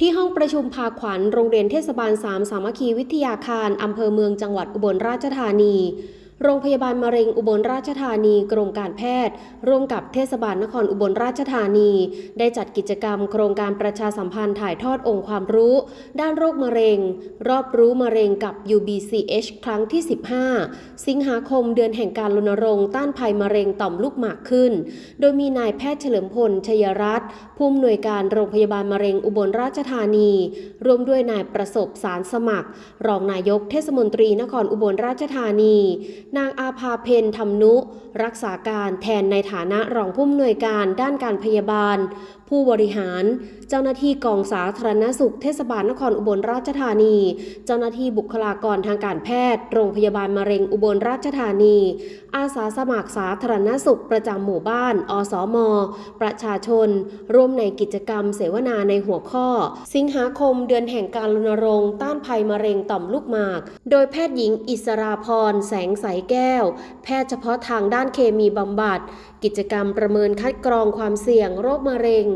ที่ห้องประชุมพาขวัญโรงเรียนเทศบาล 3 สามัคคีวิทยาคาร อำเภอเมืองจังหวัดอุบลราชธานี โรงพยาบาลมะเร็งอุบลราชธานีกรมการแพทย์ ร่วมกับเทศบาลนครอุบลราชธานี ได้จัดกิจกรรม โครงการประชาสัมพันธ์ถ่ายทอดองค์ความรู้ ด้านโรคมะเร็ง รอบรู้มะเร็งกับ UBCH ครั้งที่ 15 สิงหาคมเดือนแห่งการรณรงค์ต้านภัยมะเร็งต่อมลูกหมากขึ้น โดยมีนายแพทย์เฉลิมพลชยรัตน์ผู้อำนวยการโรงพยาบาลมะเร็งอุบลราชธานีร่วมด้วยนายประสบสารสมัคร รองนายกเทศมนตรีนครอุบลราชธานีนางอาภาเพนธรรมนุ รักษาการแทนในฐานะรองผู้อำนวยการด้านการพยาบาล ผู้บริหาร เจ้าหน้าที่กองสาธารณสุขเทศบาลนครอุบลราชธานี เจ้าหน้าที่บุคลากรทางการแพทย์ โรงพยาบาลมะเร็งอุบลราชธานี อาสาสมัครสาธารณสุขประจำหมู่บ้าน อสม ประชาชน ร่วมในกิจกรรมเสวนาในหัวข้อ สิงหาคมเดือนแห่งการรณรงค์ต้านภัยมะเร็งต่อมลูกหมาก โดยแพทย์หญิงอิสราพร แสงใสแก้ว แพทย์เฉพาะทางด้านเคมีบำบัด กิจกรรมประเมินคัดกรองความเสี่ยงโรคมะเร็ง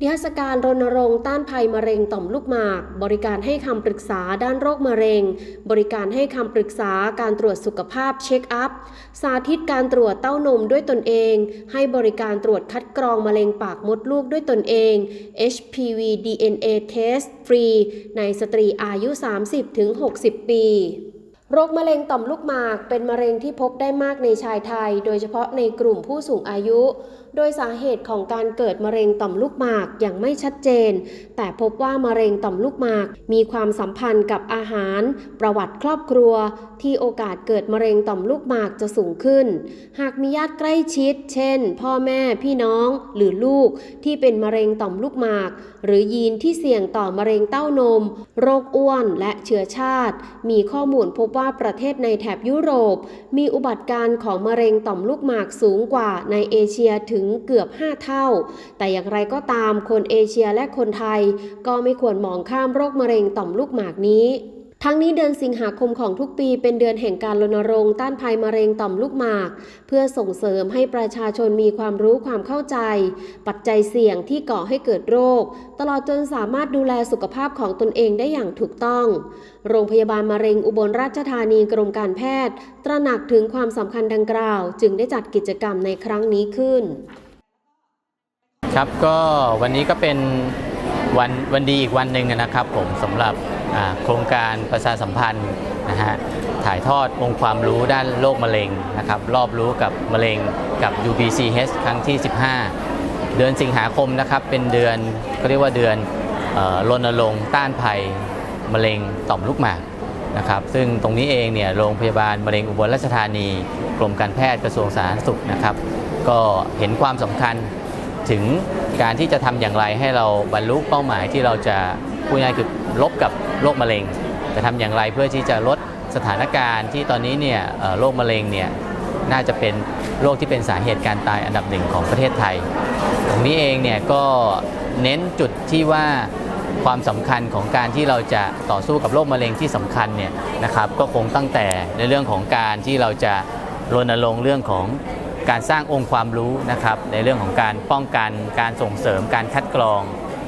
นิทรรศการรณรงค์ต้านภัยมะเร็งต่อมลูกหมาก บริการให้คำปรึกษาด้านโรคมะเร็ง บริการให้คำปรึกษาการตรวจสุขภาพเช็คอัพ สาธิตการตรวจเต้านมด้วยตนเอง ให้บริการตรวจคัดกรองมะเร็งปากมดลูกด้วยตนเอง HPV DNA test ฟรี ในสตรีอายุ 30-60 ปี โรคมะเร็งต่อมลูกหมากเป็นมะเร็งที่พบได้มากในชายไทย โดยเฉพาะในกลุ่มผู้สูงอายุ โดยสาเหตุของการเกิดมะเร็งต่อมลูกหมากยังไม่ชัดเจน แต่พบว่ามะเร็งต่อมลูกหมาก มีความสัมพันธ์กับอาหาร ประวัติครอบครัว ที่โอกาสเกิดมะเร็งต่อมลูกหมากจะสูงขึ้น หากมีญาติใกล้ชิด เช่น พ่อแม่พี่น้องหรือลูกที่เป็นมะเร็งต่อมลูกหมาก หรือยีนที่เสี่ยงต่อมะเร็งเต้านม โรคอ้วนและเชื้อชาติ มีข้อมูลพบว่าประเทศในแถบยุโรป มีอุบัติการณ์ของมะเร็งต่อมลูกหมากสูงกว่าในเอเชียถึงเกือบ 5 เท่า แต่อย่างไรก็ตามคนเอเชียและคนไทย ก็ไม่ควรมองข้ามโรคมะเร็งต่อมลูกหมากนี้ ทั้งนี้เดือนสิงหาคมของทุกปีเป็นเดือนแห่งการรณรงค์ต้านภัยมะเร็งต่อมลูกหมาก เพื่อส่งเสริมให้ประชาชนมีความรู้ความเข้าใจ ปัจจัยเสี่ยงที่ก่อให้เกิดโรค ตลอดจนสามารถดูแลสุขภาพของตนเองได้อย่างถูกต้อง โรงพยาบาลมะเร็งอุบลราชธานีกรมการแพทย์ ตระหนักถึงความสำคัญดังกล่าว จึงได้จัดกิจกรรมในครั้งนี้ขึ้น ครับก็วันนี้ก็เป็น วันวันดีอีกวันหนึ่งนะครับผมสำหรับโครงการประชาสัมพันธ์นะฮะถ่ายทอดองค์ความรู้ด้านโรคมะเร็งนะครับรอบรู้กับมะเร็งกับ UBCH ครั้งที่ 15 เดือนสิงหาคมนะครับเป็นเดือนเขาเรียกว่าเดือนรณรงค์ต้านภัยมะเร็งต่อมลูกหมากนะครับซึ่งตรงนี้เองเนี่ยโรงพยาบาลมะเร็งอุบลราชธานี กรมการแพทย์กระทรวงสาธารณสุขนะครับก็เห็นความสำคัญถึง การที่จะทำอย่างไรให้เราบรรลุเป้าหมายที่เราจะพูดง่ายๆคือลบกับโรคมะเร็ง จะทำอย่างไรเพื่อที่จะลดสถานการณ์ที่ตอนนี้เนี่ยโรคมะเร็งเนี่ยน่าจะเป็นโรคที่เป็นสาเหตุการตายอันดับหนึ่งของประเทศไทย ตรงนี้เองเนี่ยก็เน้นจุดที่ว่าความสำคัญของการที่เราจะต่อสู้กับโรคมะเร็งที่สำคัญเนี่ยนะครับก็คงตั้งแต่ในเรื่องของการที่เราจะรณรงค์เรื่องของ การสร้างองค์ความรู้นะครับในเรื่องของการป้องกันการส่งเสริมการคัดกรอง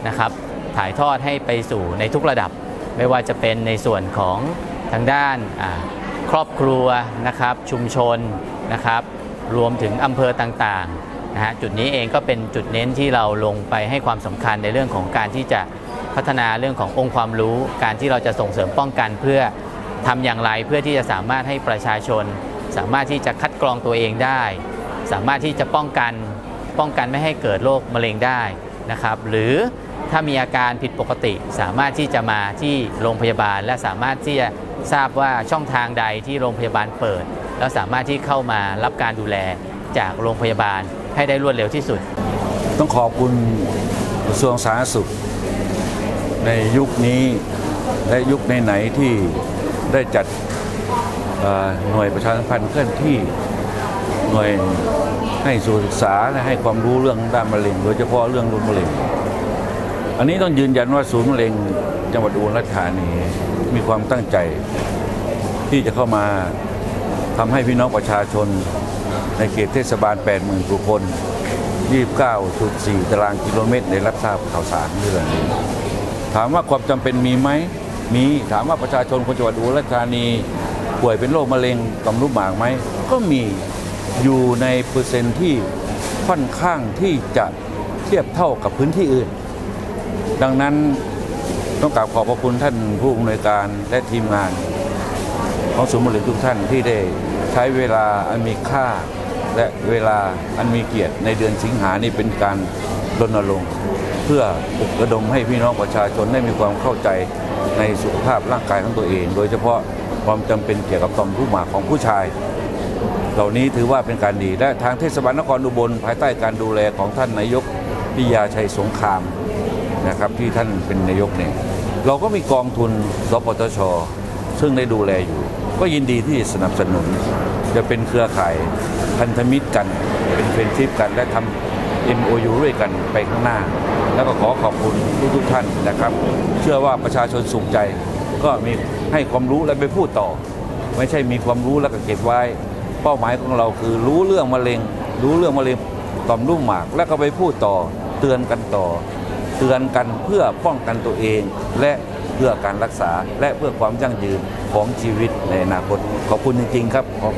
นะครับถ่ายทอดให้ไปสู่ในทุกระดับ ไม่ว่าจะเป็นในส่วนของทางด้านครอบครัวนะครับชุมชนนะครับรวมถึงอำเภอต่างๆนะฮะจุดนี้เองก็เป็นจุดเน้นที่เราลงไปให้ความสำคัญในเรื่องของการที่จะพัฒนาเรื่องขององค์ความรู้ การที่เราจะส่งเสริมป้องกันเพื่อทำอย่างไรเพื่อที่จะสามารถให้ประชาชน สามารถที่จะคัดกรองตัวเองได้ สามารถที่จะป้องกันป้องกันไม่ให้เกิดโรคมะเร็งได้นะครับ หรือถ้ามีอาการผิดปกติ สามารถที่จะมาที่โรงพยาบาล และสามารถที่จะทราบว่าช่องทางใดที่โรงพยาบาลเปิด แล้วสามารถที่เข้ามารับการดูแลจากโรงพยาบาลให้ได้รวดเร็วที่สุด ต้องขอบคุณกระทรวงสาธารณสุข ในยุคนี้และยุคไหนๆที่ได้จัดหน่วยประชาสัมพันธ์เคลื่อนที่ หน่วยให้สู่ศึกษาและให้ความรู้เรื่องด้านมะเร็ง โดยเฉพาะเรื่องรุนมะเร็ง อันนี้ต้องยืนยันว่าศูนย์มะเร็งจังหวัดอุบลราชธานีมีความตั้งใจ ที่จะเข้ามาทำให้พี่น้องประชาชน ในเขตเทศบาล 80,000กว่าคน 29.4 ตารางกิโลเมตรในรับทราบข่าวสารเรื่องนี้ถามว่าความจำเป็นมีไหมมีถามว่าประชาชนคนจังหวัดอุบลราชธานีป่วยเป็นโรคมะเร็งต่อมลูกหมากไหมก็มี อยู่ในเปอร์เซ็นต์ที่ค่อนข้างที่จะเทียบเท่ากับพื้นที่อื่น ดังนั้นต้องกราบขอบพระคุณท่านผู้อำนวยการและทีมงาน ของศูนย์บริการทุกท่านที่ได้ใช้เวลาอันมีค่า และเวลาอันมีเกียรติในเดือนสิงหานี้เป็นการรณรงค์เพื่อปลุกระดมให้พี่น้องประชาชนได้มีความเข้าใจในสุขภาพร่างกายของตัวเอง โดยเฉพาะความจำเป็นเกี่ยวกับต่อมลูกหมากของผู้ชาย เหล่านี้ถือว่าเป็นการดีและทางเทศบาลนครอุบลภายใต้การดูแลของท่านนายกปิยาชัยสงครามนะครับที่ท่านเป็นนายกเนี่ยเราก็มีกองทุนสปตช ซึ่งได้ดูแลอยู่ ก็ยินดีที่สนับสนุน จะเป็นเครือข่ายพันธมิตรกัน เป็นเฟรนชิพกันและทำ MOU ด้วยกันไปข้างหน้า แล้วก็ขอขอบคุณทุกๆท่านนะครับ เชื่อว่าประชาชนสุขใจ ก็มีให้ความรู้และไปพูดต่อ ไม่ใช่มีความรู้แล้วก็เก็บไว้ เป้าหมายของเราคือรู้เรื่องมะเร็ง รู้เรื่องมะเร็งต่อมลูกหมาก แล้วก็ไปพูดต่อเตือนกันต่อ เตือนกันเพื่อป้องกันตัวเอง และเพื่อการรักษาและเพื่อความยั่งยืนของชีวิตในอนาคตขอบคุณจริง ๆ ครับขอบ